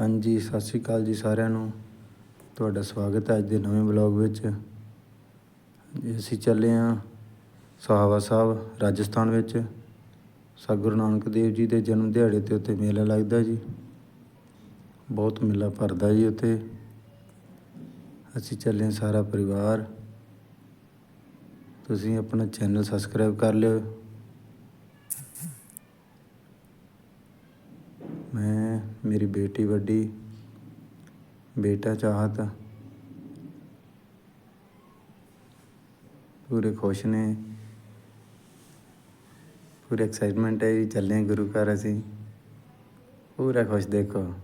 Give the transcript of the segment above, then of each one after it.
ਹਾਂਜੀ, ਸਤਿ ਸ਼੍ਰੀ ਅਕਾਲ ਜੀ ਸਾਰਿਆਂ ਨੂੰ। ਤੁਹਾਡਾ ਸਵਾਗਤ ਹੈ ਅੱਜ ਦੇ ਨਵੇਂ ਵਲੌਗ ਵਿੱਚ। ਜੀ ਅਸੀਂ ਚੱਲੇ ਹਾਂ ਸਹਾਵਾ ਸਾਹਿਬ, ਰਾਜਸਥਾਨ ਵਿੱਚ। ਸਾ ਗੁਰੂ ਨਾਨਕ ਦੇਵ ਜੀ ਦੇ ਜਨਮ ਦਿਹਾੜੇ ਤੇ ਉੱਥੇ ਮੇਲਾ ਲੱਗਦਾ ਜੀ। ਬਹੁਤ ਮੇਲਾ ਭਰਦਾ ਜੀ ਉੱਥੇ। ਅਸੀਂ ਚੱਲੇ ਹਾਂ ਸਾਰਾ ਪਰਿਵਾਰ। ਤੁਸੀਂ ਆਪਣਾ ਚੈਨਲ ਸਬਸਕ੍ਰਾਈਬ ਕਰ ਲਿਓ। ਮੈਂ, ਮੇਰੀ ਬੇਟੀ ਵੱਡੀ, ਬੇਟਾ ਚਾਹਤ, ਪੂਰੇ ਖੁਸ਼ ਨੇ। ਪੂਰੀ ਐਕਸਾਈਟਮੈਂਟ ਹੈ ਵੀ ਚੱਲੇ ਗੁਰੂ ਘਰ ਅਸੀਂ। ਪੂਰਾ ਖੁਸ਼ ਦੇਖੋ।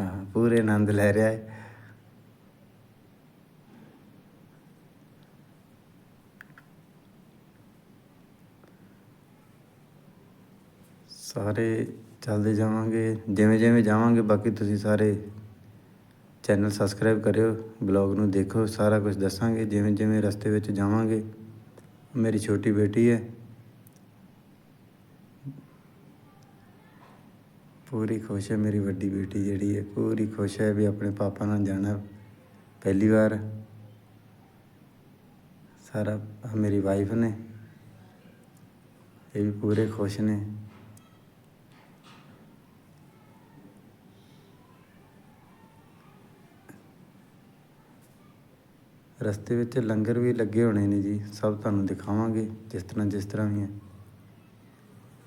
ਹਾਂ, ਪੂਰੇ ਆਨੰਦ ਲੈ ਰਿਹਾ ਹੈ। ਸਾਰੇ ਚੱਲਦੇ ਜਾਵਾਂਗੇ, ਜਿਵੇਂ ਜਿਵੇਂ ਜਾਵਾਂਗੇ, ਬਾਕੀ ਤੁਸੀਂ ਸਾਰੇ ਚੈਨਲ ਸਬਸਕ੍ਰਾਈਬ ਕਰਿਓ ਬਲੌਗ ਨੂੰ ਦੇਖੋ, ਸਾਰਾ ਕੁਝ ਦੱਸਾਂਗੇ, ਜਿਵੇਂ ਜਿਵੇਂ ਰਸਤੇ ਵਿੱਚ ਜਾਵਾਂਗੇ। ਮੇਰੀ ਛੋਟੀ ਬੇਟੀ ਹੈ। ਪੂਰੀ ਖੁਸ਼ ਹੈ, ਮੇਰੀ ਵੱਡੀ ਬੇਟੀ ਜਿਹੜੀ ਹੈ, ਪੂਰੀ ਖੁਸ਼ ਹੈ ਵੀ ਆਪਣੇ ਪਾਪਾ ਨਾਲ ਜਾਣਾ ਪਹਿਲੀ ਵਾਰ। ਸਾਰਾ ਮੇਰੀ ਵਾਈਫ ਨੇ। ਇਹ ਵੀ ਪੂਰੇ ਖੁਸ਼ ਨੇ। ਰਸਤੇ ਵਿੱਚ ਲੰਗਰ ਵੀ ਲੱਗੇ ਹੋਣੇ ਨੇ ਜੀ, ਸਭ ਤੁਹਾਨੂੰ ਦਿਖਾਵਾਂਗੇ, ਜਿਸ ਤਰ੍ਹਾਂ ਜਿਸ ਤਰ੍ਹਾਂ ਵੀ ਹੈ।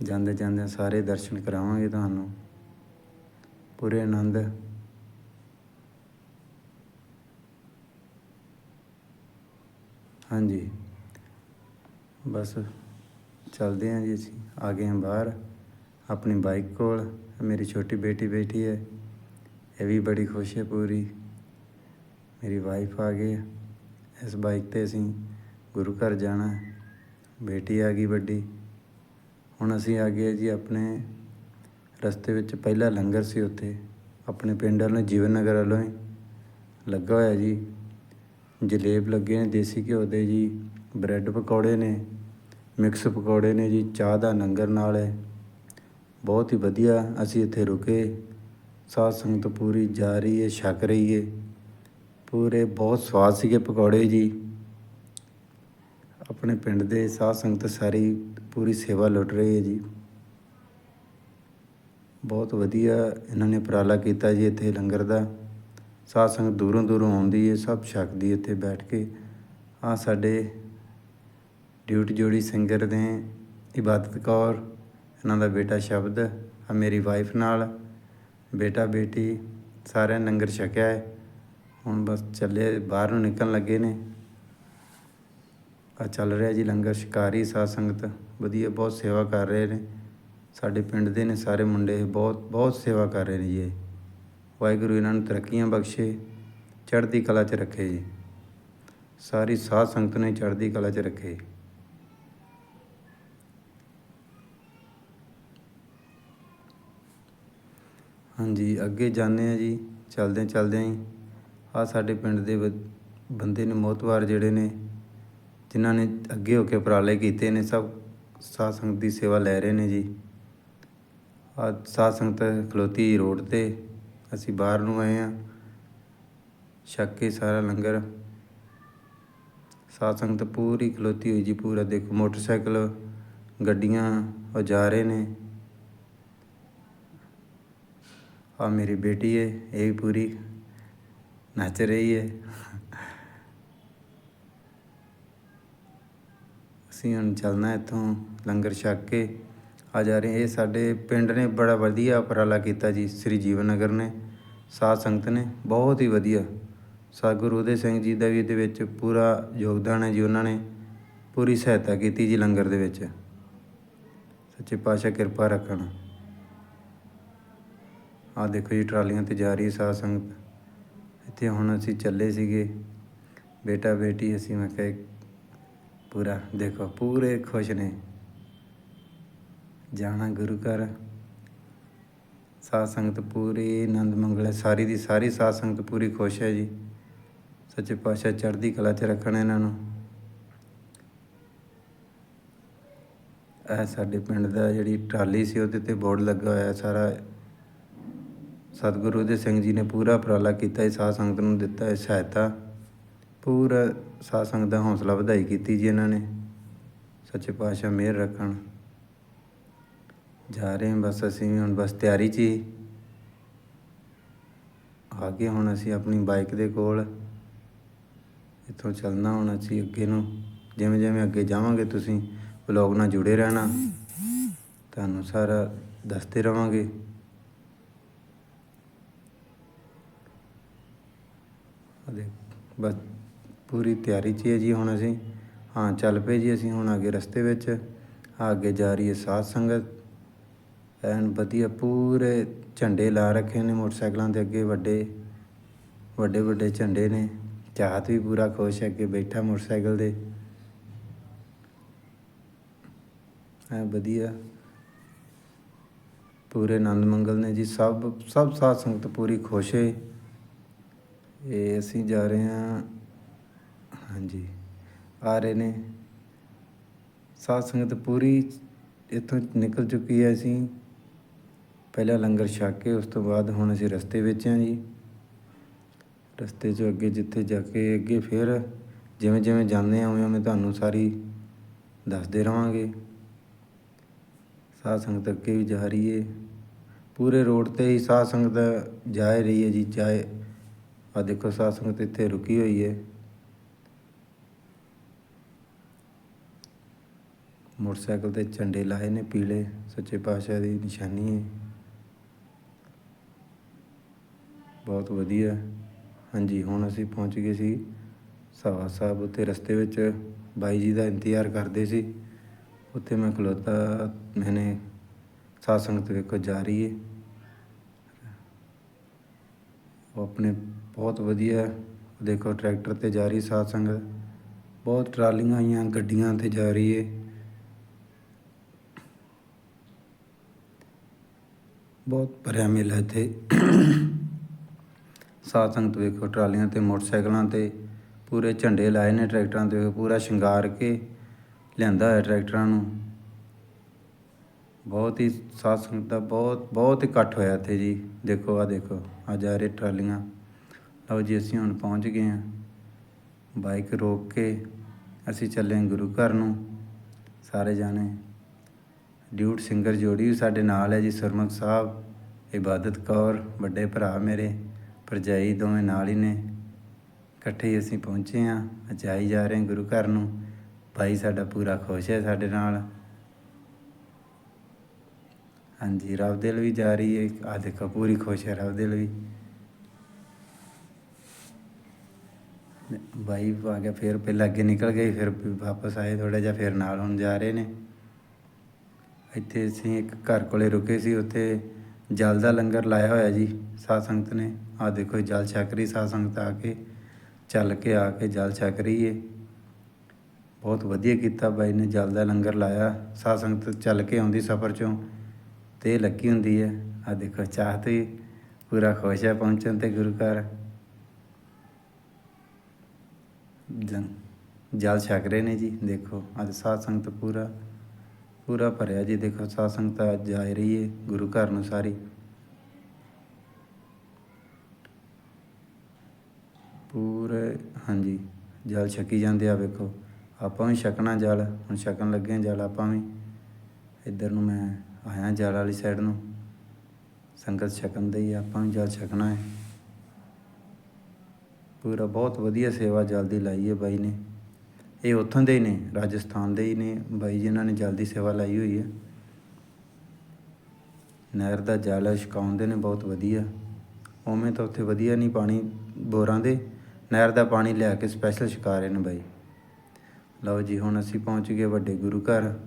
ਜਾਂਦੇ ਜਾਂਦੇ ਸਾਰੇ ਦਰਸ਼ਨ ਕਰਾਵਾਂਗੇ ਤੁਹਾਨੂੰ। ਪੂਰੇ ਆਨੰਦ। ਹਾਂਜੀ। ਬਸ ਚੱਲਦੇ ਹਾਂ ਜੀ ਅਸੀਂ, ਆ ਗਏ ਹਾਂ ਬਾਹਰ। ਆਪਣੀ ਬਾਈਕ ਕੋਲ, ਮੇਰੀ ਛੋਟੀ ਬੇਟੀ ਬੈਠੀ ਹੈ। ਇਹ ਵੀ ਬੜੀ ਖੁਸ਼ ਹੈ ਪੂਰੀ। ਮੇਰੀ ਵਾਈਫ ਆ ਗਈ ਹੈ। ਇਸ ਬਾਈਕ ਤੇ ਅਸੀਂ ਗੁਰੂ ਘਰ ਜਾਣਾ ਬੇਟੀ ਆ ਗਈ ਵੱਡੀ। ਹੁਣ ਅਸੀਂ ਆ ਗਏ ਜੀ ਆਪਣੇ ਰਸਤੇ ਵਿੱਚ ਪਹਿਲਾ ਲੰਗਰ ਸੀ ਉੱਥੇ। ਆਪਣੇ ਪਿੰਡ ਵੱਲੋਂ ਜੀਵਨ ਨਗਰ ਵੱਲੋਂ ਹੀ ਲੱਗਾ ਹੋਇਆ ਜੀ। ਜਲੇਬ ਲੱਗੇ ਨੇ, ਦੇਸੀ ਘਿਓ ਦੇ ਜੀ, ਬ੍ਰੈਡ ਪਕੌੜੇ ਨੇ, ਮਿਕਸ ਪਕੌੜੇ ਨੇ ਜੀ, ਚਾਹ ਦਾ ਲੰਗਰ ਨਾਲ ਹੈ। ਬਹੁਤ ਹੀ ਵਧੀਆ ਅਸੀਂ ਇੱਥੇ ਰੁਕੇ। ਸਾਧ ਸੰਗਤ ਪੂਰੀ ਜਾ ਰਹੀ ਹੈ, ਛਕ ਰਹੀ ਹੈ। ਪੂਰੇ ਬਹੁਤ ਸਵਾਦ ਸੀਗੇ ਪਕੌੜੇ ਜੀ। ਆਪਣੇ ਪਿੰਡ ਦੇ ਸਾਧ ਸੰਗਤ ਸਾਰੀ ਪੂਰੀ ਸੇਵਾ ਲੁੱਟ ਰਹੀ ਹੈ ਜੀ। ਬਹੁਤ ਵਧੀਆ ਇਹਨਾਂ ਨੇ ਉਪਰਾਲਾ ਕੀਤਾ ਜੀ ਇੱਥੇ ਲੰਗਰ ਦਾ। ਸਾਧ ਸੰਗਤ ਦੂਰੋਂ ਦੂਰੋਂ ਆਉਂਦੀ ਹੈ, ਸਭ ਛਕਦੀ ਇੱਥੇ ਬੈਠ ਕੇ। ਆ ਸਾਡੇ ਡਿਊਟੀ ਜੋੜੀ ਸਿੰਗਰ ਨੇ ਇਬਾਦਤ ਕੌਰ, ਇਹਨਾਂ ਦਾ ਬੇਟਾ ਸ਼ਬਦ ਆ ਮੇਰੀ ਵਾਈਫ ਨਾਲ ਬੇਟਾ ਬੇਟੀ ਸਾਰਿਆਂ ਲੰਗਰ ਛਕਿਆ ਹੈ। ਹੁਣ ਬਸ ਚੱਲੇ, ਬਾਹਰ ਨੂੰ ਨਿਕਲਣ ਲੱਗੇ ਨੇ। ਆ ਚੱਲ ਰਿਹਾ ਜੀ ਲੰਗਰ, ਸ਼ਿਕਾਰੀ, ਸਾਧ ਸੰਗਤ, ਵਧੀਆ, ਬਹੁਤ ਸੇਵਾ ਕਰ ਰਹੇ ਨੇ। ਸਾਡੇ ਪਿੰਡ ਦੇ ਨੇ ਸਾਰੇ ਮੁੰਡੇ, ਬਹੁਤ ਬਹੁਤ ਸੇਵਾ ਕਰ ਰਹੇ ਨੇ ਜੀ ਇਹ। ਵਾਹਿਗੁਰੂ ਇਹਨਾਂ ਨੂੰ ਤਰੱਕੀਆਂ ਬਖਸ਼ੇ, ਚੜ੍ਹਦੀ ਕਲਾ 'ਚ ਰੱਖੇ ਜੀ। ਸਾਰੀ ਸਾਧ ਸੰਗਤ ਨੇ ਚੜ੍ਹਦੀ ਕਲਾ 'ਚ ਰੱਖੇ। ਹਾਂਜੀ, ਅੱਗੇ ਜਾਂਦੇ ਆ ਜੀ, ਚਲਦੇ ਚਲਦੇ ਆਂ ਆ ਸਾਡੇ ਪਿੰਡ ਦੇ ਬ- ਬੰਦੇ ਨੇ ਮੋਤਵਾਰ ਜਿਹੜੇ ਨੇ, ਜਿਨ੍ਹਾਂ ਨੇ ਅੱਗੇ ਹੋ ਕੇ ਉਪਰਾਲੇ ਕੀਤੇ ਨੇ, ਸਭ ਸਾਧ ਸੰਗਤ ਦੀ ਸੇਵਾ ਲੈ ਰਹੇ ਨੇ ਜੀ। ਆ ਸਾਧ ਸੰਗਤ ਖਲੋਤੀ ਰੋਡ ਤੇ, ਅਸੀਂ ਬਾਹਰ ਨੂੰ ਆਏ ਆ ਛੱਕ ਕੇ ਸਾਰਾ ਲੰਗਰ। ਸਾਧ ਸੰਗਤ ਪੂਰੀ ਖਲੋਤੀ ਹੋਈ ਜੀ, ਪੂਰਾ ਦੇਖੋ, ਮੋਟਰਸਾਈਕਲ, ਗੱਡੀਆਂ, ਉਹ ਜਾ ਰਹੇ ਨੇ। ਆ ਮੇਰੀ ਬੇਟੀ ਹੈ ਇਹ ਵੀ ਪੂਰੀ ਨੱਚ ਰਹੀ ਹੈ ਅਸੀਂ ਹੁਣ ਚੱਲਣਾ ਇੱਥੋਂ ਲੰਗਰ ਛਕ ਕੇ ਆ ਜਾ ਰਹੇ ਇਹ ਸਾਡੇ ਪਿੰਡ ਨੇ ਬੜਾ ਵਧੀਆ ਉਪਰਾਲਾ ਕੀਤਾ ਜੀ, ਸ੍ਰੀ ਜੀਵਨ ਨਗਰ ਨੇ। ਸਾਧ ਸੰਗਤ ਨੇ, ਬਹੁਤ ਹੀ ਵਧੀਆ। ਸਤਿਗੁਰੂ ਉਦੇ ਸਿੰਘ ਜੀ ਦਾ ਵੀ ਇਹਦੇ ਵਿੱਚ ਪੂਰਾ ਯੋਗਦਾਨ ਹੈ ਜੀ ਉਹਨਾਂ ਨੇ। ਪੂਰੀ ਸਹਾਇਤਾ ਕੀਤੀ ਜੀ ਲੰਗਰ ਦੇ ਵਿੱਚ। ਸੱਚੇ ਪਾਤਸ਼ਾਹ ਕਿਰਪਾ ਰੱਖਣ। ਆ ਦੇਖੋ ਜੀ ਟਰਾਲੀਆਂ ਤੇ ਜਾ ਰਹੀ ਹੈ ਸਾਧ ਸੰਗਤ। ਇੱਥੇ ਹੁਣ ਅਸੀਂ ਚੱਲੇ ਸੀਗੇ। ਬੇਟਾ ਬੇਟੀ ਅਸੀਂ ਮੈਂ ਕਿਹਾ ਪੂਰਾ ਦੇਖੋ ਪੂਰੇ ਖੁਸ਼ ਨੇ। ਜਾਣਾ ਗੁਰੂ ਘਰ। ਸਾਧ ਸੰਗਤ ਪੂਰੀ ਆਨੰਦ ਮੰਗਲ ਹੈ। ਸਾਰੀ ਦੀ ਸਾਰੀ ਸਾਧ ਸੰਗਤ ਪੂਰੀ ਖੁਸ਼ ਹੈ ਜੀ। ਸੱਚੇ ਪਾਤਸ਼ਾਹ ਚੜ੍ਹਦੀ ਕਲਾ 'ਚ ਰੱਖਣ ਇਹਨਾਂ ਨੂੰ। ਇਹ ਸਾਡੇ ਪਿੰਡ ਦਾ ਜਿਹੜੀ ਟਰਾਲੀ ਸੀ ਉਹਦੇ ਤੇ ਬੋਰਡ ਲੱਗਾ ਹੋਇਆ ਸਾਰਾ ਸਤਿਗੁਰੂ ਦੇ ਸਿੰਘ ਜੀ ਨੇ ਪੂਰਾ ਉਪਰਾਲਾ ਕੀਤਾ ਹੈ ਸਾਧ ਸੰਗਤ ਨੂੰ ਦਿੱਤਾ ਹੈ ਸਹਾਇਤਾ। ਪੂਰਾ ਸਾਧ ਸੰਗਤ ਦਾ ਹੌਸਲਾ ਵਧਾਈ ਕੀਤੀ ਜੀ ਇਹਨਾਂ ਨੇ। ਸੱਚੇ ਪਾਤਸ਼ਾਹ ਮਿਹਰ ਰੱਖਣ। ਜਾ ਰਹੇ ਹਾਂ ਬਸ ਅਸੀਂ ਵੀ ਹੁਣ ਬਸ ਤਿਆਰੀ 'ਚ ਹੀ। ਆ ਗਏ ਹੁਣ ਅਸੀਂ ਆਪਣੀ ਬਾਈਕ ਦੇ ਕੋਲ। ਇੱਥੋਂ ਚੱਲਣਾ ਹੁਣ ਅਸੀਂ ਅੱਗੇ ਨੂੰ। ਜਿਵੇਂ ਜਿਵੇਂ ਅੱਗੇ ਜਾਵਾਂਗੇ ਤੁਸੀਂ ਵਲੌਗ ਨਾਲ ਜੁੜੇ ਰਹਿਣਾ। ਤੁਹਾਨੂੰ ਸਾਰਾ ਦੱਸਦੇ ਰਵਾਂਗੇ। ਅਦੇ ਬਸ ਪੂਰੀ ਤਿਆਰੀ 'ਚ ਹੀ ਹੈ ਜੀ ਹੁਣ ਅਸੀਂ। ਹਾਂ, ਚੱਲ ਪਏ ਜੀ ਅਸੀਂ ਹੁਣ ਅੱਗੇ ਰਸਤੇ ਵਿੱਚ। ਅੱਗੇ ਜਾ ਰਹੀ ਹੈ ਸਾਧ ਸੰਗਤ। ਐਨ ਵਧੀਆ ਪੂਰੇ ਝੰਡੇ ਲਾ ਰੱਖੇ ਨੇ ਮੋਟਰਸਾਈਕਲਾਂ ਦੇ ਅੱਗੇ ਵੱਡੇ। ਵੱਡੇ ਵੱਡੇ ਝੰਡੇ ਨੇ। ਚਾਹਤ ਵੀ ਪੂਰਾ ਖੁਸ਼ ਹੈ ਅੱਗੇ ਬੈਠਾ ਮੋਟਰਸਾਈਕਲ ਦੇ ਐ ਵਧੀਆ। ਪੂਰੇ ਆਨੰਦ ਮੰਗਲ ਨੇ ਜੀ। ਸਭ ਸਭ ਸਾਧ ਸੰਗਤ ਪੂਰੀ ਖੁਸ਼ ਹੈ। ਇਹ ਅਸੀਂ ਜਾ ਰਹੇ ਹਾਂ, ਹਾਂਜੀ, ਆ ਰਹੇ ਨੇ। ਸਾਧ ਸੰਗਤ ਪੂਰੀ ਇੱਥੋਂ ਨਿਕਲ ਚੁੱਕੀ ਹੈ ਅਸੀਂ। ਪਹਿਲਾਂ ਲੰਗਰ ਛਕ ਕੇ ਉਸ ਤੋਂ ਬਾਅਦ ਹੁਣ ਅਸੀਂ ਰਸਤੇ ਵਿੱਚ ਹਾਂ ਜੀ। ਰਸਤੇ 'ਚੋਂ ਅੱਗੇ ਜਿੱਥੇ ਜਾ ਕੇ ਅੱਗੇ ਫਿਰ ਜਿਵੇਂ ਜਿਵੇਂ ਜਾਂਦੇ ਹਾਂ, ਉਵੇਂ ਉਵੇਂ ਤੁਹਾਨੂੰ ਸਾਰੀ ਦੱਸਦੇ ਰਵਾਂਗੇ। ਸਾਧ ਸੰਗਤ ਅੱਗੇ ਵੀ ਜਾ ਰਹੀ ਹੈ ਪੂਰੇ ਰੋਡ ਤੇ ਹੀ ਸਾਧ ਸੰਗਤ ਜਾ ਰਹੀ ਹੈ ਜੀ ਚਾਹੇ ਆ ਦੇਖੋ ਸਾਧ ਸੰਗਤ ਇੱਥੇ ਰੁਕੀ ਹੋਈ ਹੈ ਮੋਟਰਸਾਈਕਲ ਤੇ ਝੰਡੇ ਲਾਏ ਨੇ ਪੀਲੇ, ਸੱਚੇ ਪਾਤਸ਼ਾਹ ਦੀ ਨਿਸ਼ਾਨੀ ਹੈ ਬਹੁਤ ਵਧੀਆ। ਹਾਂਜੀ, ਹੁਣ ਅਸੀਂ ਪਹੁੰਚ ਗਏ ਸੀ ਸਭਾ ਸਾਹਿਬ, ਉੱਥੇ ਰਸਤੇ ਵਿੱਚ ਬਾਈ ਜੀ ਦਾ ਇੰਤਜ਼ਾਰ ਕਰਦੇ ਸੀ। ਉੱਥੇ ਮੈਂ ਖਲੋਤਾ, ਮੈਨੇ ਸਾਧ ਸੰਗਤ ਵੇਖੋ ਜਾ ਰਹੀ ਹੈ ਉਹ ਆਪਣੇ ਬਹੁਤ ਵਧੀਆ। ਦੇਖੋ, ਟਰੈਕਟਰ ਤੇ ਜਾ ਰਹੀ ਸਾਧ ਸੰਗਤ। ਬਹੁਤ ਟਰਾਲੀਆਂ ਆਈਆਂ, ਗੱਡੀਆਂ ਤੇ ਜਾ ਰਹੀ ਹੈ ਬਹੁਤ ਭਰਿਆ ਮੇਲਾ ਇੱਥੇ। ਸਾਧ ਸੰਗਤ ਵੇਖੋ, ਟਰਾਲੀਆਂ ਤੇ, ਮੋਟਰਸਾਈਕਲਾਂ ਤੇ, ਪੂਰੇ ਝੰਡੇ ਲਾਏ ਨੇ ਟਰੈਕਟਰਾਂ ਤੇ। ਪੂਰਾ ਸ਼ਿੰਗਾਰ ਕੇ ਲਿਆਂਦਾ ਹੋਇਆ ਟਰੈਕਟਰਾਂ ਨੂੰ। ਬਹੁਤ ਹੀ ਸਾਧ ਸੰਗਤ ਦਾ ਬਹੁਤ ਬਹੁਤ ਇਕੱਠ ਹੋਇਆ ਇੱਥੇ ਜੀ। ਦੇਖੋ ਆ ਦੇਖੋ ਆ ਜਾ ਰਹੇ ਟਰਾਲੀਆਂ। ਲਓ ਜੀ, ਅਸੀਂ ਹੁਣ ਪਹੁੰਚ ਗਏ ਹਾਂ। ਬਾਈਕ ਰੋਕ ਕੇ ਅਸੀਂ ਚੱਲੇ ਹਾਂ ਗੁਰੂ ਘਰ ਨੂੰ। ਸਾਰੇ ਜਾਣੇ। ਡਿਊਟ ਸਿੰਗਰ ਜੋੜੀ ਵੀ ਸਾਡੇ ਨਾਲ ਹੈ ਜੀ ਸਰਮਕ ਸਾਹਿਬ, ਇਬਾਦਤ ਕੌਰ, ਵੱਡੇ ਭਰਾ ਮੇਰੇ, ਭਰਜਾਈ ਦੋਵੇਂ ਨਾਲ ਹੀ ਨੇ। ਇਕੱਠੇ ਹੀ ਅਸੀਂ ਪਹੁੰਚੇ ਹਾਂ, ਅਚਾਈ ਜਾ ਰਹੇ ਹਾਂ ਗੁਰੂ ਘਰ ਨੂੰ। ਭਾਈ ਸਾਡਾ ਪੂਰਾ ਖੁਸ਼ ਹੈ ਸਾਡੇ ਨਾਲ। ਹਾਂਜੀ ਰਵਦਿਲ ਵੀ ਜਾ ਰਹੀ ਹੈ। ਆ ਦੇਖੋ, ਪੂਰੀ ਖੁਸ਼ ਹੈ ਰਬ ਦਿਲ ਵੀ। ਬਾਈ ਆ ਗਿਆ, ਫਿਰ ਪਹਿਲਾਂ ਅੱਗੇ ਨਿਕਲ ਗਏ, ਫਿਰ ਵਾਪਸ ਆਏ ਥੋੜਾ ਜਿਹਾ, ਫਿਰ ਨਾਲ ਹੁਣ ਜਾ ਰਹੇ ਨੇ। ਇੱਥੇ ਅਸੀਂ ਇੱਕ ਘਰ ਕੋਲੇ ਰੁਕੇ ਸੀ, ਉੱਥੇ ਜਲ ਦਾ ਲੰਗਰ ਲਾਇਆ ਹੋਇਆ ਜੀ, ਸਾਧ ਸੰਗਤ ਨੇ। ਆ ਦੇਖੋ ਜਲ ਛਕ ਰਹੀ, ਸਾਧ ਸੰਗਤ ਆ ਕੇ ਚੱਲ ਕੇ ਆ ਕੇ ਜਲ ਛਕ ਰਹੀ ਏ। ਬਹੁਤ ਵਧੀਆ ਕੀਤਾ ਬਾਈ ਨੇ, ਜਲ ਦਾ ਲੰਗਰ ਲਾਇਆ। ਸਾਧ ਸੰਗਤ ਚੱਲ ਕੇ ਆਉਂਦੀ ਸਫ਼ਰ ਚੋਂ, ਤੇ ਇਹ ਲੱਗੀ ਹੁੰਦੀ ਹੈ ਆ ਦੇਖੋ, ਚਾਹ 'ਤੇ ਪੂਰਾ ਖੁਸ਼ ਹੈ ਪਹੁੰਚਣ ਤੇ ਗੁਰੂ ਘਰ। ਜਨ, ਜਲ ਛਕ ਰਹੇ ਨੇ ਜੀ, ਦੇਖੋ, ਅੱਜ ਸਾਧ ਸੰਗਤ ਪੂਰਾ ਪੂਰਾ ਭਰਿਆ ਜੀ, ਦੇਖੋ, ਸਾਧ ਸੰਗਤ ਅੱਜ ਆ ਰਹੀ ਹੈ ਗੁਰੂ ਘਰ ਨੂੰ ਸਾਰੀ। ਪੂਰੇ, ਹਾਂਜੀ, ਜਲ ਛਕੀ ਜਾਂਦੇ ਆ, ਵੇਖੋ। ਆਪਾਂ ਵੀ ਛਕਣਾ ਜਲ, ਹੁਣ ਛਕਣ ਲੱਗੇ ਹਾਂ ਜਲ ਆਪਾਂ ਵੀ। ਇੱਧਰ ਨੂੰ ਮੈਂ ਆਇਆ ਜਲ ਵਾਲੀ ਸਾਈਡ ਨੂੰ। ਸੰਗਤ ਛਕਣ ਦੇ ਹੀ ਆਪਾਂ ਵੀ ਜਲ ਛਕਣਾ ਹੈ। ਪੂਰਾ ਬਹੁਤ ਵਧੀਆ ਸੇਵਾ ਜਲਦੀ ਲਾਈ ਹੈ ਬਾਈ ਨੇ। ਇਹ ਉੱਥੋਂ ਦੇ ਹੀ ਨੇ, ਰਾਜਸਥਾਨ ਦੇ ਹੀ ਨੇ। ਬਾਈ ਜਿਨ੍ਹਾਂ ਨੇ ਜਲਦੀ ਸੇਵਾ ਲਾਈ ਹੋਈ ਹੈ। ਨਹਿਰ ਦਾ ਜਲ ਛਕਾਉਂਦੇ ਨੇ, ਬਹੁਤ ਵਧੀਆ। ਉਵੇਂ ਤਾਂ ਉੱਥੇ ਵਧੀਆ ਨਹੀਂ ਪਾਣੀ ਬੋਰਾਂ ਦੇ। ਨਹਿਰ ਦਾ ਪਾਣੀ ਲਿਆ ਕੇ ਸਪੈਸ਼ਲ ਛਕਾ ਰਹੇ ਨੇ ਬਾਈ। ਲਓ ਜੀ, ਹੁਣ ਅਸੀਂ ਪਹੁੰਚ ਗਏ ਵੱਡੇ ਗੁਰੂ ਘਰ।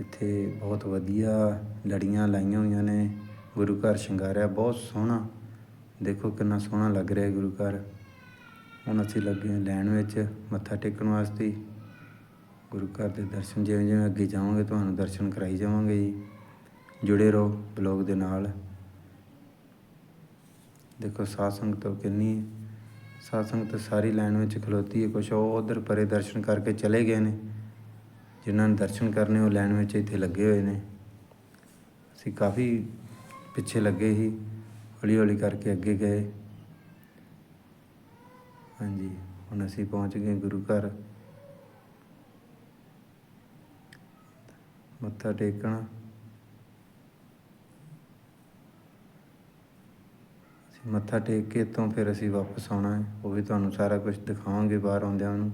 ਇੱਥੇ ਬਹੁਤ ਵਧੀਆ ਲੜੀਆਂ ਲਾਈਆਂ ਹੋਈਆਂ ਨੇ। ਗੁਰੂ ਘਰ ਸ਼ਿੰਗਾਰਿਆ, ਬਹੁਤ ਸੋਹਣਾ। ਦੇਖੋ ਕਿੰਨਾ ਸੋਹਣਾ ਲੱਗ ਰਿਹਾ ਗੁਰੂ ਘਰ। ਹੁਣ ਅਸੀਂ ਲੱਗੇ ਹਾਂ ਲਾਈਨ ਵਿੱਚ, ਮੱਥਾ ਟੇਕਣ ਵਾਸਤੇ। ਗੁਰੂ ਘਰ ਦੇ ਦਰਸ਼ਨ ਜਿਵੇਂ ਜਿਵੇਂ ਅੱਗੇ ਜਾਵਾਂਗੇ, ਤੁਹਾਨੂੰ ਦਰਸ਼ਨ ਕਰਾਈ ਜਾਵਾਂਗੇ ਜੀ। ਜੁੜੇ ਰਹੋ ਬਲੌਗ ਦੇ ਨਾਲ। ਦੇਖੋ ਸਾਧ ਸੰਗਤ ਕਿੰਨੀ ਹੈ। ਸਾਧ ਸੰਗਤ ਸਾਰੀ ਲਾਈਨ ਵਿੱਚ ਖਲੋਤੀ ਹੈ, ਕੁਛ ਉਹ ਉਧਰ ਪਰੇ ਦਰਸ਼ਨ ਕਰਕੇ ਚਲੇ ਗਏ ਨੇ। ਜਿਨ੍ਹਾਂ ਨੇ ਦਰਸ਼ਨ ਕਰਨੇ, ਉਹ ਲਾਈਨ ਵਿੱਚ ਇੱਥੇ ਲੱਗੇ ਹੋਏ ਨੇ। ਅਸੀਂ ਕਾਫੀ ਪਿੱਛੇ ਲੱਗੇ ਸੀ। ਹੌਲੀ ਹੌਲੀ ਕਰਕੇ ਅੱਗੇ ਗਏ। ਹਾਂਜੀ, ਹੁਣ ਅਸੀਂ ਪਹੁੰਚ ਗਏ ਗੁਰੂ ਘਰ। ਮੱਥਾ ਟੇਕਣਾ। ਮੱਥਾ ਟੇਕ ਕੇ ਤੋਂ ਫਿਰ ਅਸੀਂ ਵਾਪਸ ਆਉਣਾ ਹੈ। ਉਹ ਵੀ ਤੁਹਾਨੂੰ ਸਾਰਾ ਕੁਝ ਦਿਖਾਵਾਂਗੇ ਬਾਹਰ ਆਉਂਦਿਆਂ ਨੂੰ।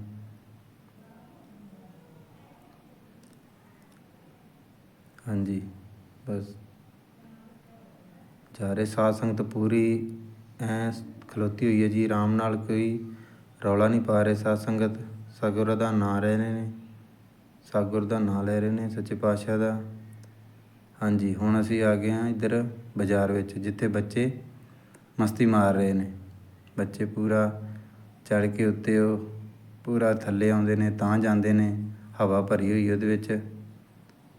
ਹਾਂਜੀ, ਬਸ। ਜਾ ਰਹੇ ਸਾਧ ਸੰਗਤ ਪੂਰੀ ਐ ਖਲੋਤੀ ਹੋਈ ਹੈ ਜੀ। ਆਰਾਮ ਨਾਲ ਕੋਈ ਰੌਲਾ ਨਹੀਂ ਪਾ ਰਹੇ ਸਾਧ ਸੰਗਤ। ਸਤਿਗੁਰ ਦਾ ਨਾਂ ਲੈ ਰਹੇ ਨੇ। ਸਤਿਗੁਰ ਦਾ ਨਾਂ ਲੈ ਰਹੇ ਨੇ ਸੱਚੇ ਪਾਤਸ਼ਾਹ ਦਾ। ਹਾਂਜੀ, ਹੁਣ ਅਸੀਂ ਆ ਗਏ ਹਾਂ ਇੱਧਰ ਬਾਜ਼ਾਰ ਵਿੱਚ, ਜਿੱਥੇ ਬੱਚੇ ਮਸਤੀ ਮਾਰ ਰਹੇ ਨੇ। ਬੱਚੇ ਪੂਰਾ ਚੜ ਕੇ ਉੱਤੇ ਉਹ ਪੂਰਾ ਥੱਲੇ ਆਉਂਦੇ ਨੇ, ਤਾਂ ਜਾਂਦੇ ਨੇ। ਹਵਾ ਭਰੀ ਹੋਈ ਉਹਦੇ ਵਿੱਚ।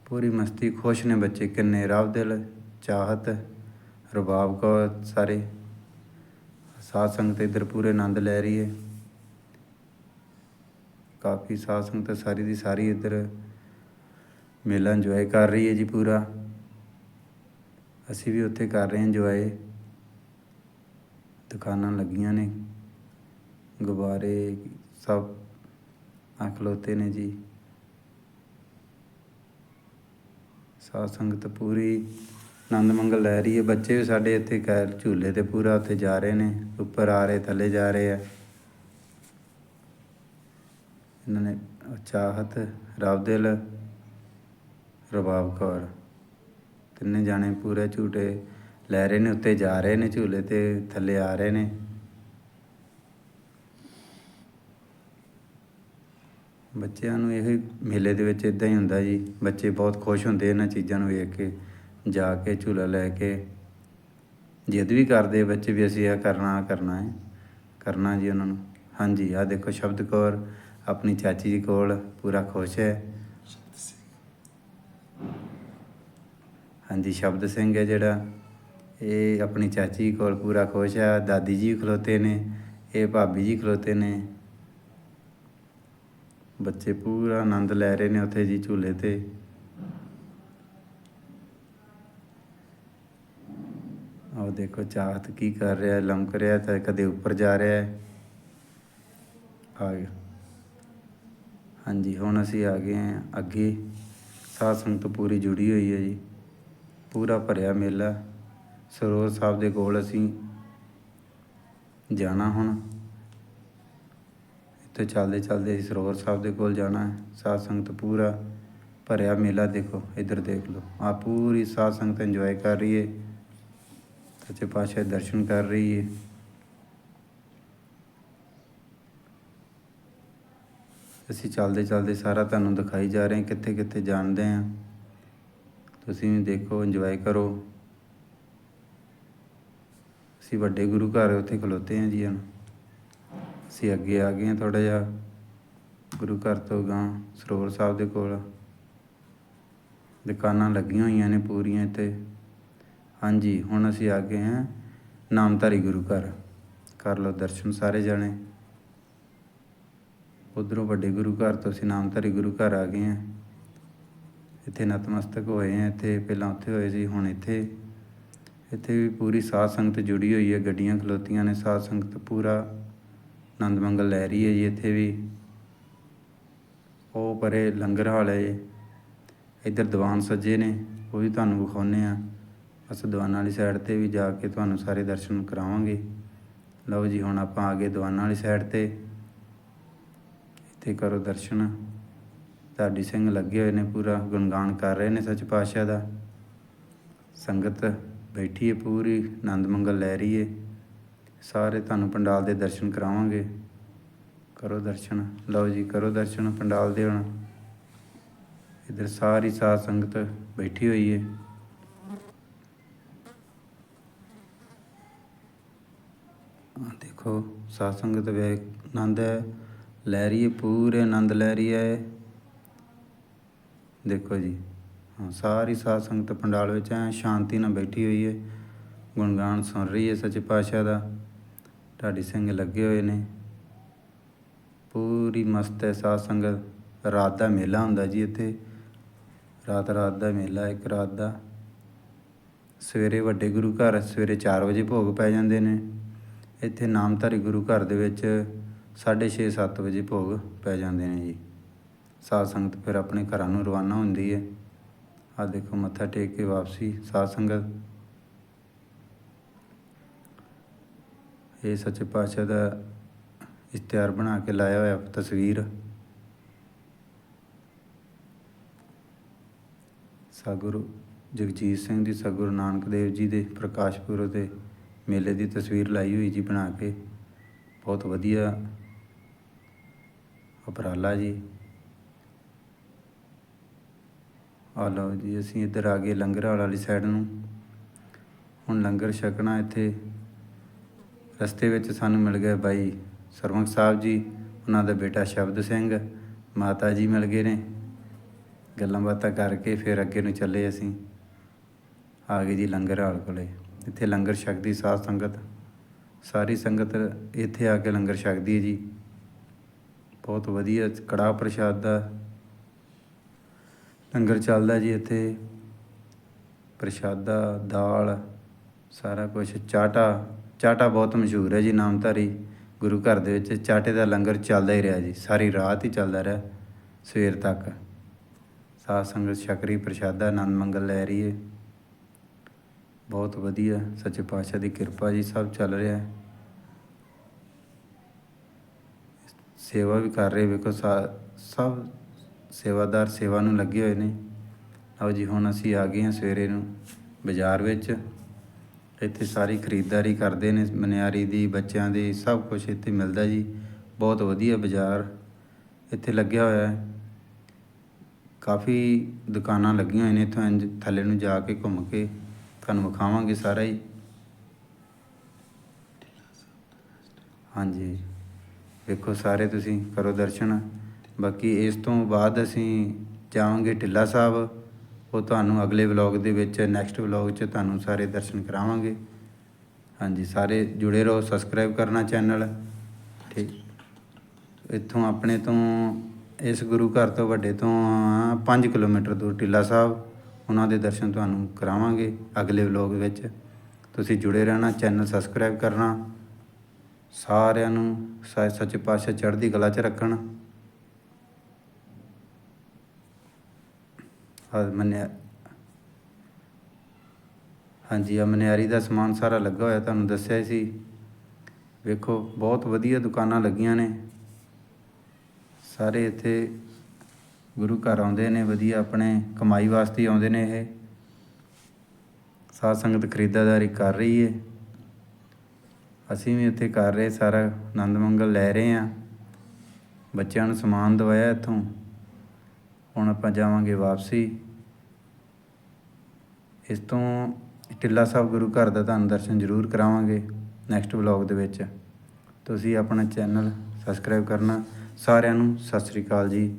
ਪੂਰੀ ਮਸਤੀ, ਖੁਸ਼ ਨੇ ਬੱਚੇ, ਕਿੰਨੇ, ਰਬ ਦਿਲ, ਚਾਹਤ। ਰਬਾਬ ਕੋ ਸਾਰੇ। ਸਾਧ ਸੰਗਤ ਇੱਧਰ ਪੂਰੇ ਆਨੰਦ ਲੈ ਰਹੀ ਹੈ ਕਾਫੀ ਸਾਧ ਸੰਗਤ ਸਾਰੀ ਦੀ ਸਾਰੀ ਇੱਧਰ ਮੇਲਾ ਇੰਜੋਏ ਕਰ ਰਹੀ ਹੈ ਜੀ ਪੂਰਾ। ਅਸੀਂ ਵੀ ਉੱਥੇ ਕਰ ਰਹੇ ਹਾਂ ਇੰਜੋਏ ਦੁਕਾਨਾਂ ਲੱਗੀਆਂ ਨੇ। ਗੁਬਾਰੇ ਸਭ ਆ ਨੇ ਜੀ। ਸਾਧ ਸੰਗਤ ਪੂਰੀ ਆਨੰਦ ਮੰਗਲ ਲੈ ਰਹੀ ਹੈ। ਬੱਚੇ ਵੀ ਸਾਡੇ ਇੱਥੇ ਕੈਰ ਝੂਲੇ ਤੇ ਪੂਰਾ ਉੱਥੇ ਜਾ ਰਹੇ ਨੇ, ਉੱਪਰ ਆ ਰਹੇ, ਥੱਲੇ ਜਾ ਰਹੇ ਆ। ਇਹਨਾਂ ਨੇ ਚਾਹਤ ਰਬਦਿਲ ਰਬਾਬ ਕੌਰ। ਤਿੰਨੇ ਜਾਣੇ ਪੂਰੇ ਝੂਟੇ ਲੈ ਰਹੇ ਨੇ, ਉੱਤੇ ਜਾ ਰਹੇ ਨੇ ਝੂਲੇ ਤੇ, ਥੱਲੇ ਆ ਰਹੇ ਨੇ। ਬੱਚਿਆਂ ਨੂੰ ਇਹ ਮੇਲੇ ਦੇ ਵਿੱਚ ਇਦਾਂ ਹੀ ਹੁੰਦਾ ਜੀ। ਬੱਚੇ ਬਹੁਤ ਖੁਸ਼ ਹੁੰਦੇ ਇਹਨਾਂ ਚੀਜ਼ਾਂ ਨੂੰ ਵੇਖ ਕੇ। ਜਾ ਕੇ ਝੂਲਾ ਲੈ ਕੇ ਜਿੱਦ ਵੀ ਕਰਦੇ ਬੱਚੇ ਵੀ ਅਸੀਂ ਇਹ ਕਰਨਾ, ਆਹ ਕਰਨਾ ਹੈ, ਕਰਨਾ ਜੀ ਉਹਨਾਂ ਨੂੰ। ਹਾਂਜੀ ਆ ਦੇਖੋ ਸ਼ਬਦ ਕੌਰ ਆਪਣੀ ਚਾਚੀ ਜੀ ਕੋਲ ਪੂਰਾ ਖੁਸ਼ ਹੈ। ਹਾਂਜੀ, ਸ਼ਬਦ ਸਿੰਘ ਹੈ ਜਿਹੜਾ, ਇਹ ਆਪਣੀ ਚਾਚੀ ਕੋਲ ਪੂਰਾ ਖੁਸ਼ ਹੈ, ਦਾਦੀ ਜੀ ਖਲੋਤੇ ਨੇ, ਇਹ ਭਾਬੀ ਜੀ ਖਲੋਤੇ ਨੇ। ਬੱਚੇ ਪੂਰਾ ਆਨੰਦ ਲੈ ਰਹੇ ਨੇ ਉੱਥੇ ਜੀ ਝੂਲੇ ਤੇ। ਆਹ ਦੇਖੋ ਚਾਹਤ ਕੀ ਕਰ ਰਿਹਾ ਹੈ ਲੰਮਕ ਰਿਹਾ ਤਾਂ ਕਦੇ ਉੱਪਰ ਜਾ ਰਿਹਾ ਹੈ। ਆ ਗਿਆ। ਹਾਂਜੀ, ਹੁਣ ਅਸੀਂ ਆ ਗਏ ਹਾਂ ਅੱਗੇ। ਸਾਧ ਸੰਗਤ ਪੂਰੀ ਜੁੜੀ ਹੋਈ ਹੈ ਜੀ। ਪੂਰਾ ਭਰਿਆ ਮੇਲਾ। ਸਰੋਵਰ ਸਾਹਿਬ ਦੇ ਕੋਲ ਅਸੀਂ ਜਾਣਾ ਹੁਣ। ਇੱਥੇ ਚੱਲਦੇ ਚੱਲਦੇ ਅਸੀਂ ਸਰੋਵਰ ਸਾਹਿਬ ਦੇ ਕੋਲ ਜਾਣਾ ਹੈ। ਸਾਧ ਸੰਗਤ ਪੂਰਾ ਭਰਿਆ ਮੇਲਾ ਦੇਖੋ, ਇੱਧਰ ਦੇਖ ਲਓ। ਆ ਪੂਰੀ ਸਾਧ ਸੰਗਤ ਇੰਜੋਏ ਕਰ ਰਹੀ ਹੈ। ਸੱਚੇ ਪਾਤਸ਼ਾਹ ਦਰਸ਼ਨ ਕਰ ਰਹੀ ਹੈ ਅਸੀਂ ਚੱਲਦੇ ਚੱਲਦੇ ਸਾਰਾ ਤੁਹਾਨੂੰ ਦਿਖਾਈ ਜਾ ਰਹੇ ਹਾਂ, ਕਿੱਥੇ ਕਿੱਥੇ ਜਾਣਦੇ ਹਾਂ। ਤੁਸੀਂ ਵੀ ਦੇਖੋ ਇੰਜੋਏ ਕਰੋ। ਅਸੀਂ ਵੱਡੇ ਗੁਰੂ ਘਰ ਉੱਥੇ ਖਲੋਤੇ ਹਾਂ ਜੀ ਹੁਣ। ਅਸੀਂ ਅੱਗੇ ਆ ਗਏ ਹਾਂ ਥੋੜਾ ਜਿਹਾ, ਗੁਰੂ ਘਰ ਤੋਂ ਗਾਂ ਸਰੋਵਰ ਸਾਹਿਬ ਦੇ ਕੋਲ। ਦੁਕਾਨਾਂ ਲੱਗੀਆਂ ਹੋਈਆਂ ਨੇ ਪੂਰੀਆਂ ਇੱਥੇ। ਹਾਂਜੀ, ਹੁਣ ਅਸੀਂ ਆ ਗਏ ਹਾਂ ਨਾਮਧਾਰੀ ਗੁਰੂ ਘਰ। ਕਰ ਲਓ ਦਰਸ਼ਨ ਸਾਰੇ ਜਾਣੇ। ਉਧਰੋਂ ਵੱਡੇ ਗੁਰੂ ਘਰ ਤੋਂ ਅਸੀਂ ਨਾਮਧਾਰੀ ਗੁਰੂ ਘਰ ਆ ਗਏ ਹਾਂ। ਇੱਥੇ ਨਤਮਸਤਕ ਹੋਏ ਹਾਂ। ਇੱਥੇ ਪਹਿਲਾਂ ਉੱਥੇ ਹੋਏ ਸੀ, ਹੁਣ ਇੱਥੇ। ਇੱਥੇ ਵੀ ਪੂਰੀ ਸਾਧ ਸੰਗਤ ਜੁੜੀ ਹੋਈ ਹੈ। ਗੱਡੀਆਂ ਖਲੋਤੀਆਂ ਨੇ ਸਾਧ ਸੰਗਤ ਪੂਰਾ ਆਨੰਦ ਮੰਗਲ ਲੈ ਰਹੀ ਹੈ ਜੀ ਇੱਥੇ ਵੀ। ਉਹ ਪਰੇ ਲੰਗਰ ਹਾਲ ਹੈ ਜੀ। ਇੱਧਰ ਦੀਵਾਨ ਸੱਜੇ ਨੇ, ਉਹ ਵੀ ਤੁਹਾਨੂੰ ਵਿਖਾਉਨੇ ਆ ਬਸ ਦੀਵਾਨਾਂ ਵਾਲੀ ਸਾਈਡ ਤੇ ਵੀ ਜਾ ਕੇ ਤੁਹਾਨੂੰ ਸਾਰੇ ਦਰਸ਼ਨ ਕਰਾਵਾਂਗੇ। ਲਓ ਜੀ, ਹੁਣ ਆਪਾਂ ਆ ਗਏ ਦੀਵਾਨਾਂ ਵਾਲੀ ਸਾਈਡ ਤੇ। ਇੱਥੇ ਕਰੋ ਦਰਸ਼ਨ। ਢਾਡੀ ਸਿੰਘ ਲੱਗੇ ਹੋਏ ਨੇ ਪੂਰਾ, ਗੁਣਗਾਨ ਕਰ ਰਹੇ ਨੇ ਸੱਚ ਪਾਤਸ਼ਾਹ ਦਾ। ਸੰਗਤ ਬੈਠੀ ਹੈ ਪੂਰੀ, ਆਨੰਦ ਮੰਗਲ ਲੈ ਰਹੀ ਹੈ। ਸਾਰੇ ਤੁਹਾਨੂੰ ਪੰਡਾਲ ਦੇ ਦਰਸ਼ਨ ਕਰਾਵਾਂਗੇ। ਕਰੋ ਦਰਸ਼ਨ। ਲਓ ਜੀ, ਕਰੋ ਦਰਸ਼ਨ ਪੰਡਾਲ ਦੇ ਹੁਣ। ਇਧਰ ਸਾਰੀ ਸਾਧ ਸੰਗਤ ਬੈਠੀ ਹੋਈ ਹੈ। ਦੇਖੋ, ਸਾਧ ਸੰਗਤ ਵੇ ਆਨੰਦ ਹੈ। ਲੈ ਰਹੀ ਹੈ, ਪੂਰੇ ਆਨੰਦ ਲੈ ਰਹੀ ਹੈ। ਦੇਖੋ ਜੀ, ਹਾਂ, ਸਾਰੀ ਸਾਧ ਸੰਗਤ ਪੰਡਾਲ ਵਿੱਚ ਐ ਸ਼ਾਂਤੀ ਨਾਲ ਬੈਠੀ ਹੋਈ ਹੈ। ਗੁਣਗਾਨ ਸੁਣ ਰਹੀ ਹੈ ਸੱਚੇ ਪਾਤਸ਼ਾਹ ਦਾ। ਢਾਡੀ ਸਿੰਘ ਲੱਗੇ ਹੋਏ ਨੇ। ਪੂਰੀ ਮਸਤ ਹੈ ਸਾਧ ਸੰਗਤ। ਰਾਤ ਦਾ ਮੇਲਾ ਹੁੰਦਾ ਜੀ ਇੱਥੇ। ਰਾਤ ਰਾਤ ਦਾ ਮੇਲਾ, ਇੱਕ ਰਾਤ ਦਾ। ਸਵੇਰੇ ਵੱਡੇ ਗੁਰੂ ਘਰ, ਸਵੇਰੇ 4 ਵਜੇ ਭੋਗ ਪੈ ਜਾਂਦੇ ਨੇ। ਇੱਥੇ ਨਾਮਧਾਰੀ ਗੁਰੂ ਘਰ ਦੇ ਵਿੱਚ 6:30 7 ਵਜੇ ਭੋਗ ਪੈ ਜਾਂਦੇ ਨੇ ਜੀ। ਸਾਧ ਸੰਗਤ ਫਿਰ ਆਪਣੇ ਘਰਾਂ ਨੂੰ ਰਵਾਨਾ ਹੁੰਦੀ ਹੈ। ਆ ਦੇਖੋ ਮੱਥਾ ਟੇਕ ਕੇ ਵਾਪਸੀ ਸਾਧ ਸੰਗਤ। ਇਹ ਸੱਚੇ ਪਾਤਸ਼ਾਹ ਦਾ ਇਸ਼ਤਿਹਾਰ ਬਣਾ ਕੇ ਲਾਇਆ ਹੋਇਆ ਤਸਵੀਰ। ਸਤਿਗੁਰੂ ਜਗਜੀਤ ਸਿੰਘ ਜੀ, ਸਤਿਗੁਰੂ ਨਾਨਕ ਦੇਵ ਜੀ ਦੇ ਪ੍ਰਕਾਸ਼ ਪੁਰਬ ਦੇ ਮੇਲੇ ਦੀ ਤਸਵੀਰ ਲਾਈ ਹੋਈ ਜੀ ਬਣਾ ਕੇ। ਬਹੁਤ ਵਧੀਆ ਉਪਰਾਲਾ ਜੀ। ਆ ਲਓ ਜੀ, ਅਸੀਂ ਇੱਧਰ ਆ ਗਏ ਲੰਗਰ ਵਾਲੀ ਸਾਈਡ ਨੂੰ। ਹੁਣ ਲੰਗਰ ਛਕਣਾ ਇੱਥੇ। ਰਸਤੇ ਵਿੱਚ ਸਾਨੂੰ ਮਿਲ ਗਏ ਬਾਈ ਸਰਵੰਗ ਸਾਹਿਬ ਜੀ, ਉਹਨਾਂ ਦਾ ਬੇਟਾ ਸ਼ਬਦ ਸਿੰਘ, ਮਾਤਾ ਜੀ ਮਿਲ ਗਏ ਨੇ। ਗੱਲਾਂ ਬਾਤਾਂ ਕਰਕੇ ਫਿਰ ਅੱਗੇ ਨੂੰ ਚੱਲੇ ਅਸੀਂ। ਆ ਗਏ ਜੀ ਲੰਗਰ ਹਾਲ ਕੋਲੇ। ਇੱਥੇ ਲੰਗਰ ਛਕਦੀ ਸਾਧ ਸੰਗਤ। ਸਾਰੀ ਸੰਗਤ ਇੱਥੇ ਆ ਕੇ ਲੰਗਰ ਛਕਦੀ ਹੈ ਜੀ। ਬਹੁਤ ਵਧੀਆ ਕੜਾਹ ਪ੍ਰਸ਼ਾਦ ਦਾ ਲੰਗਰ ਚੱਲਦਾ ਜੀ ਇੱਥੇ। ਪ੍ਰਸ਼ਾਦਾ, ਦਾਲ, ਸਾਰਾ ਕੁਝ ਚਾਟਾ ਚਾਟਾ ਬਹੁਤ ਮਸ਼ਹੂਰ ਹੈ ਜੀ ਨਾਮਧਾਰੀ ਗੁਰੂ ਘਰ ਦੇ ਵਿੱਚ। ਚਾਟੇ ਦਾ ਲੰਗਰ ਚੱਲਦਾ ਹੀ ਰਿਹਾ ਜੀ, ਸਾਰੀ ਰਾਤ ਹੀ ਚੱਲਦਾ ਰਿਹਾ ਸਵੇਰ ਤੱਕ। ਸਾਧ ਸੰਗਤ ਸ਼ਕਰੀ ਪ੍ਰਸ਼ਾਦਾ ਆਨੰਦ ਮੰਗਲ ਲੈ ਰਹੀ ਹੈ। ਬਹੁਤ ਵਧੀਆ, ਸੱਚੇ ਪਾਤਸ਼ਾਹ ਦੀ ਕਿਰਪਾ ਜੀ, ਸਭ ਚੱਲ ਰਿਹਾ ਹੈ। ਸੇਵਾ ਵੀ ਕਰ ਰਹੇ, ਵੇਖੋ ਸਾ- ਸਭ ਸੇਵਾਦਾਰ ਸੇਵਾ ਨੂੰ ਲੱਗੇ ਹੋਏ ਨੇ। ਆਓ ਜੀ, ਹੁਣ ਅਸੀਂ ਆ ਗਏ ਹਾਂ ਸਵੇਰੇ ਨੂੰ ਬਾਜ਼ਾਰ ਵਿੱਚ। ਇੱਥੇ ਸਾਰੀ ਖਰੀਦਦਾਰੀ ਕਰਦੇ ਨੇ, ਮਨਿਆਰੀ ਦੀ, ਬੱਚਿਆਂ ਦੀ, ਸਭ ਕੁਝ ਇੱਥੇ ਮਿਲਦਾ ਜੀ। ਬਹੁਤ ਵਧੀਆ ਬਾਜ਼ਾਰ ਇੱਥੇ ਲੱਗਿਆ ਹੋਇਆ ਹੈ। ਕਾਫੀ ਦੁਕਾਨਾਂ ਲੱਗੀਆਂ ਹੋਈਆਂ ਨੇ ਇੱਥੋਂ ਇੰਝ ਥੱਲੇ ਨੂੰ ਜਾ ਕੇ ਘੁੰਮ ਕੇ। ਤੁਹਾਨੂੰ ਵਿਖਾਵਾਂਗੇ ਸਾਰਾ ਹੀ। ਹਾਂਜੀ। ਵੇਖੋ ਸਾਰੇ ਤੁਸੀਂ ਕਰੋ ਦਰਸ਼ਨ। ਬਾਕੀ ਇਸ ਤੋਂ ਬਾਅਦ ਅਸੀਂ ਜਾਵਾਂਗੇ ਢਿੱਲਾ ਸਾਹਿਬ। ਉਹ ਤੁਹਾਨੂੰ ਅਗਲੇ ਵਲੌਗ ਦੇ ਵਿੱਚ ਨੈਕਸਟ ਵਲੌਗ 'ਚ ਤੁਹਾਨੂੰ ਸਾਰੇ ਦਰਸ਼ਨ ਕਰਾਵਾਂਗੇ। ਹਾਂਜੀ, ਸਾਰੇ ਜੁੜੇ ਰਹੋ ਸਬਸਕ੍ਰਾਈਬ ਕਰਨਾ ਚੈਨਲ ਠੀਕ। ਇੱਥੋਂ ਆਪਣੇ ਤੋਂ, ਇਸ ਗੁਰੂ ਘਰ ਤੋਂ ਵੱਡੇ ਤੋਂ 5 ਕਿਲੋਮੀਟਰ ਦੂਰ ਟਿੱਲਾ ਸਾਹਿਬ। ਉਹਨਾਂ ਦੇ ਦਰਸ਼ਨ ਤੁਹਾਨੂੰ ਕਰਾਵਾਂਗੇ ਅਗਲੇ ਵਲੌਗ ਵਿੱਚ। ਤੁਸੀਂ ਜੁੜੇ ਰਹਿਣਾ, ਚੈਨਲ ਸਬਸਕ੍ਰਾਈਬ ਕਰਨਾ, ਸਾਰਿਆਂ ਨੂੰ ਸਾ- ਸੱਚੇ ਪਾਤਸ਼ਾਹ ਚੜ੍ਹਦੀ ਕਲਾ 'ਚ ਰੱਖਣ। ਹਾਂ ਮੰਨਿਆ ਹਾਂਜੀ ਆ ਮਨਿਆਰੀ ਦਾ ਸਮਾਨ ਸਾਰਾ ਲੱਗਾ ਹੋਇਆ, ਤੁਹਾਨੂੰ ਦੱਸਿਆ ਸੀ। ਵੇਖੋ, ਬਹੁਤ ਵਧੀਆ ਦੁਕਾਨਾਂ ਲੱਗੀਆਂ ਨੇ। ਸਾਰੇ ਇੱਥੇ ਗੁਰੂ ਘਰ ਆਉਂਦੇ ਨੇ, ਵਧੀਆ ਆਪਣੇ ਕਮਾਈ ਵਾਸਤੇ ਆਉਂਦੇ ਨੇ ਇਹ। ਸਾਧ ਸੰਗਤ ਖਰੀਦਦਾਰੀ ਕਰ ਰਹੀ ਹੈ ਅਸੀਂ ਵੀ ਇੱਥੇ ਕਰ ਰਹੇ, ਸਾਰਾ ਆਨੰਦ ਮੰਗਲ ਲੈ ਰਹੇ ਹਾਂ ਬੱਚਿਆਂ ਨੂੰ ਸਮਾਨ ਦਵਾਇਆ ਇੱਥੋਂ। ਹੁਣ ਆਪਾਂ ਜਾਵਾਂਗੇ ਵਾਪਸੀ। ਇਸ ਤੋਂ ਟਿੱਲਾ ਸਾਹਿਬ ਗੁਰੂ ਘਰ ਦਾ ਤੁਹਾਨੂੰ ਦਰਸ਼ਨ ਜ਼ਰੂਰ ਕਰਾਵਾਂਗੇ ਨੈਕਸਟ ਵਲੌਗ ਦੇ ਵਿੱਚ। ਤੁਸੀਂ ਆਪਣਾ ਚੈਨਲ ਸਬਸਕ੍ਰਾਈਬ ਕਰਨਾ। ਸਾਰਿਆਂ ਨੂੰ ਸਤਿ ਸ੍ਰੀ ਅਕਾਲ ਜੀ।